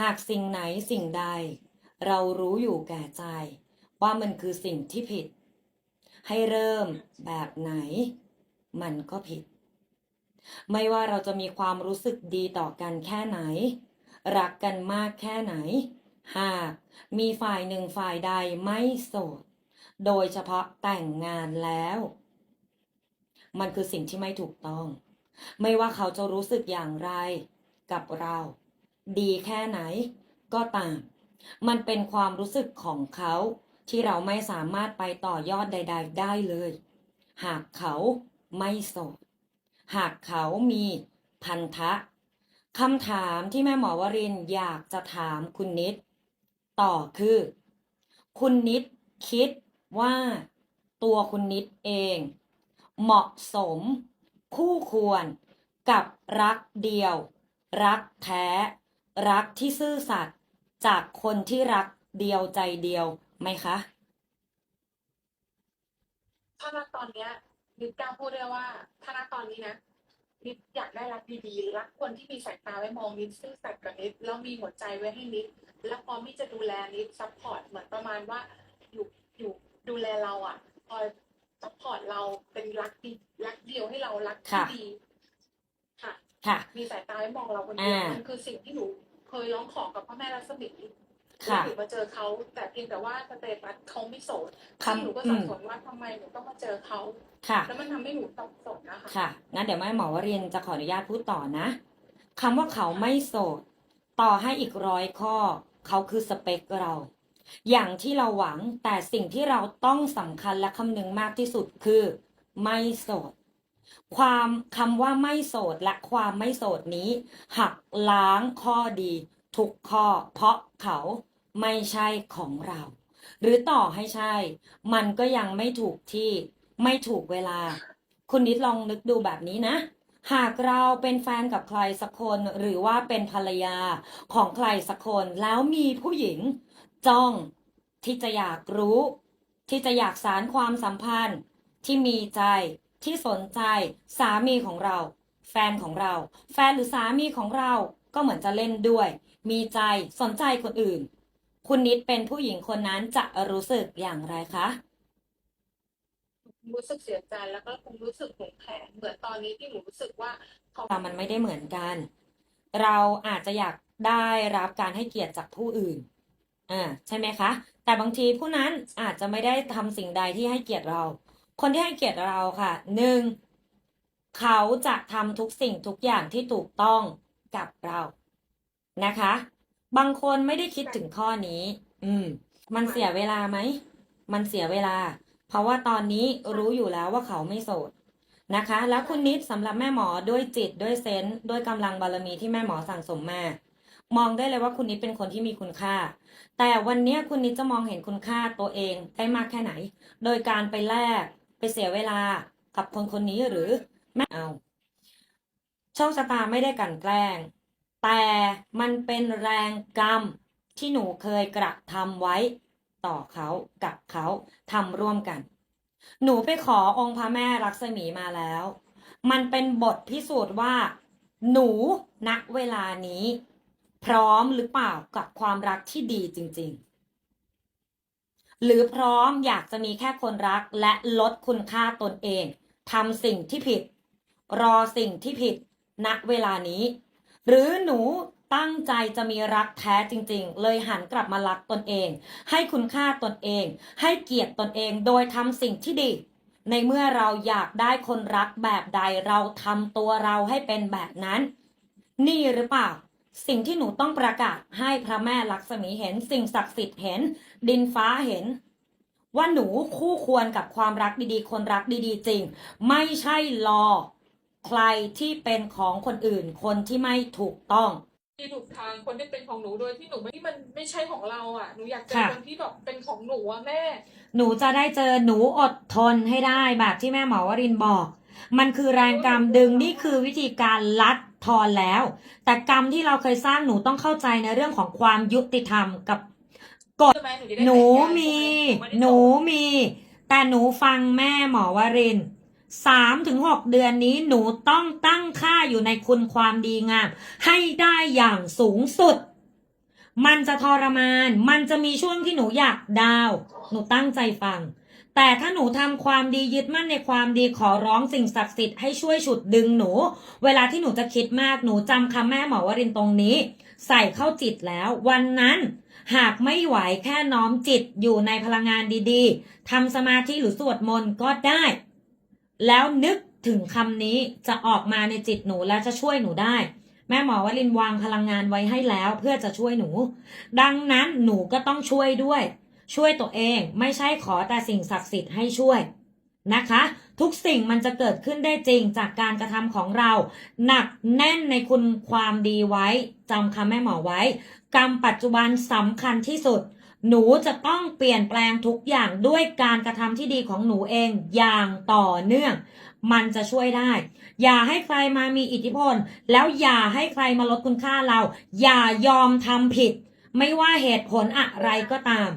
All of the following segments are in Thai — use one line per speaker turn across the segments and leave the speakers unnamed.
หากสิ่งไหนสิ่งใด เรารู้อยู่แก่ใจ ว่ามันคือสิ่งที่ผิด ให้เริ่มแบบไหน มันก็ผิด ไม่ว่าเราจะมีความรู้สึกดีต่อกันแค่ไหน รักกันมากแค่ไหน หากมีฝ่ายหนึ่งฝ่ายใดไม่โสด โดยเฉพาะแต่งงานแล้ว มันคือสิ่งที่ไม่ถูกต้อง ไม่ว่าเขาจะรู้สึกอย่างไรกับเรา ดีแค่ไหน ก็ตาม มันเป็นความรู้สึกของเขาที่เราไม่สามารถไปต่อยอดใด ๆ ได้เลย หากเขาไม่โสด หากเขามีพันธะคำถามที่แม่หมอวรินทร์อยากจะถามคุณนิด ต่อคือ คุณนิดคิดว่าตัวคุณนิดเอง เหมาะสม คู่ควรกับรักเดียว รักแท้ รักที่ซื่อสัตย์จากคนที่รักเดียวใจเดียวไหมคะ
ถ้าณตอนเนี้ยนิดกล้าพูดได้ว่าถ้าณตอนนี้นะนิดอยากได้รักดีๆรักคนที่มีสายตาไว้มองนิดซื่อสัตย์กับนิดแล้วมีหัวใจไว้ให้นิดแล้วพร้อมที่จะดูแลนิดซัพพอร์ตเหมือนประมาณว่าอยู่อยู่ดูแลเราอะคอยซัพพอร์ตเราเป็นรักดีรักเดียวให้เรารักที่
ค่ะ
ดีค่ะ
ค่ะ
มีสายตาไว้มองเราคนเดียว
อ่ามั
มันคือสิ่งที่หนู เคยร้องขอกับพระแม่รัศมี
ค่ะ
หนูมาเจอเขาแต่เพียงแต่ว่าสเตตัสเขาไม่โสด
คำ
ซึ่งหนูก็
อื
สับ
ม
สนว่าทำไมหนูต้องมาเจอเขา
ค่ะ
แล้วมันทำให้หนูสับสนนะคะ
ค่ะงั้นเดี๋ยวแม่หมอวรินทร์จะขออนุญาตพูดต่อนะคำว่าเขาไม่โสด ต่อให้อีกร้อยข้อ เขาคือสเปคเรา อย่างที่เราหวังแต่สิ่งที่เราต้องสำคัญและคำนึงมากที่สุดคือ ไม่โสด ความคำว่าไม่โสดและความไม่โสดนี้ หักล้างข้อดี ทุกข้อ เพราะเขาไม่ใช่ของเรา หรือต่อให้ใช่ มันก็ยังไม่ถูกที่ไม่ถูกเวลา คุณนิดลองนึกดูแบบนี้นะ หากเราเป็นแฟนกับใครสักคนหรือว่าเป็นภรรยาของใครสักคนแล้วมีผู้หญิง จ้องที่จะอยากรู้ ที่จะอยากสารความสัมพันธ์ที่มีใจ ที่สนใจสามีของเรา แฟนของเรา แฟนหรือสามีของเราก็เหมือนจะเล่นด้วย มีใจสนใจคนอื่น คุณนิดเป็นผู้หญิงคนนั้นจะรู้สึกอย่างไรคะ
รู้สึกเสียใจแล้วก็คงรู้สึกหวงแขนเหมือนตอนนี้ที่หนูรู้สึกว่าเขา
แต่มันไม่ได้เหมือนกัน เราอาจจะอยากได้รับการให้เกียรติจากผู้อื่นอ่าใช่ไหมคะ แต่บางทีผู้นั้นอาจจะไม่ได้ทำสิ่งใดที่ให้เกียรติเรา คนที่ให้เกียรติเราค่ะหนึ่งเขาจะทำทุกสิ่งทุกอย่างที่ถูกต้องกับเรานะคะ บางคนไม่ได้คิดถึงข้อนี้ อืม มันเสียเวลาไหม มันเสียเวลา เพราะว่าตอนนี้รู้อยู่แล้วว่าเขาไม่โสดนะคะ แล้วคุณนิดสำหรับแม่หมอด้วยจิตด้วยเซนส์ด้วยกำลังบารมีที่แม่หมอสั่งสมมามองได้เลยว่าคุณนิดเป็นคนที่มีคุณค่า แต่วันนี้คุณนิดจะมองเห็นคุณค่าตัวเองได้มากแค่ไหน โดยการไปแลก ไปเสียเวลากับคนคนนี้หรือไม่เอา โชคชะตาไม่ได้กลันแกล้ง แต่มันเป็นแรงกรรมที่หนูเคยกระทำไว้ต่อเขากับเขาทำร่วมกัน หนูไปขอองค์พระแม่ลักษมีมาแล้ว มันเป็นบทพิสูจน์ว่า หนูณเวลานี้ พร้อมหรือเปล่ากับความรักที่ดีจริง ๆ หรือพร้อมอยากจะมีแค่คนรักและลดคุณค่าตนเองทำสิ่งที่ผิด รอสิ่งที่ผิดณเวลานี้ หรือหนูตั้งใจจะมีรักแท้จริง ๆ เลยหันกลับมารักตนเอง ให้คุณค่าตนเอง ให้เกียรติตนเองโดยทำสิ่งที่ดี ในเมื่อเราอยากได้คนรักแบบใดเราทำตัวเราให้เป็นแบบนั้น นี่หรือเปล่า สิ่งที่หนูต้องประกาศให้พระแม่ลักษมีเห็น สิ่งศักดิ์สิทธิ์เห็น ดินฟ้าเห็น ว่าหนูคู่ควรกับความรักดีๆ คนรักดีๆ จริง ไม่ใช่รอ ใครที่เป็นของคนอื่น คนที่ไม่ถูกต้อง
ที่ถูกทางคนที่เป็นของหนูโดยที่หนูไม่ที่มันไม่ใช่ของเราอะหนูอยากเจอ
ค่ะ
คนที่แบบเป็นของหนูอะแม่
หนูจะได้เจอหนูอดทนให้ได้แบบที่แม่หมอวรินทร์บอก มันคือแรงกรรมดึงนี่คือวิธีการลัด ทอนแล้ว แต่กรรมที่เราเคยสร้างหนูต้องเข้าใจในเรื่องของความยุติธรรมกับ
ใช่ไหมหนูจะได้
หนู
แต่งงาน
มี
ใช่ไหม
หนูมี แต่หนูฟังแม่หมอวรินทร์สามถึงหกเดือนนี้หนูต้องตั้งค่าอยู่ในคุณความดีงาม ให้ได้อย่างสูงสุด มันจะทรมาน มันจะมีช่วงที่หนูอยากดาวน์หนูตั้งใจฟัง แต่ถ้าหนูทำความดียึดมั่นในความดีขอร้องสิ่งศักดิ์สิทธิ์ให้ช่วยฉุดดึงหนู เวลาที่หนูจะคิดมากหนูจำคำแม่หมอวรินตรงนี้ ใส่เข้าจิตแล้ว วันนั้น หากไม่ไหวแค่น้อมจิตอยู่ในพลังงานดีๆทำสมาธิหรือสวดมนต์ก็ได้ แล้วนึกถึงคำนี้จะออกมาในจิตหนูและจะช่วยหนูได้ แม่หมอวลินวางพลังงานไว้ให้แล้วเพื่อจะช่วยหนู ดังนั้นหนูก็ต้องช่วยด้วย ช่วยตัวเองไม่ใช่ขอแต่สิ่งศักดิ์สิทธิ์ให้ช่วยนะคะ ทุกสิ่งมันจะเกิดขึ้นได้จริงจากการกระทำของเรา หนักแน่นในคุณความดีไว้จำคำแม่หมอไว้ กรรมปัจจุบันสำคัญที่สุด หนูจะต้องเปลี่ยนแปลงทุกอย่างด้วยการกระทำที่ดีของหนูเองอย่างต่อเนื่อง มันจะช่วยได้ อย่าให้ใครมามีอิทธิพล แล้วอย่าให้ใครมาลดคุณค่าเรา อย่ายอมทำผิด ไม่ว่าเหตุผลอะไรก็ตาม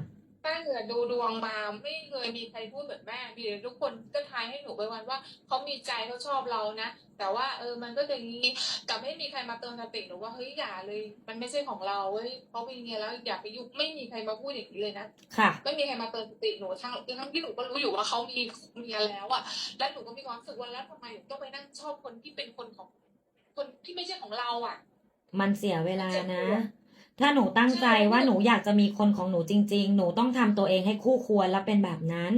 แม่เหนือดูดวงมาไม่เคยมีใครพูดเหมือนแม่มีแต่ทุกคนก็ทายให้หนูไปวันว่าเขามีใจเขาชอบเรานะแต่ว่าเออมันก็จะงี้กลับไม่มีใครมาเตือนสติหนูว่าเฮ้ยอย่าเลย มันไม่ใช่ของเราเว้ยเขามีเมียแล้วอย่าไปยุ่งไม่มีใครมาพูดอย่างนี้เลยนะ
ค่ะ
ไม่มีใครมาเตือนสติหนูทั้งทั้งที่หนูก็รู้อยู่ว่าเขามีเมียแล้วอะและหนูก็มีความรู้สึกว่าแล้วทำไมหนูต้องไปนั่งชอบคนที่เป็นคนของ คนที่ไม่ใช่ของเราอะ
มันเสียเวลานะ ถ้าหนูตั้งใจว่าหนูอยากจะมีคนของหนูจริง ๆ หนูต้องทำตัวเองให้คู่ควรและเป็นแบบนั้น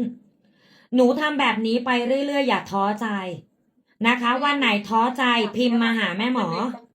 หนูทำแบบนี้ไปเรื่อยๆ อย่าท้อใจนะคะ วันไหนท้อใจพิมพ์มาหาแม่หมอ
นเป็น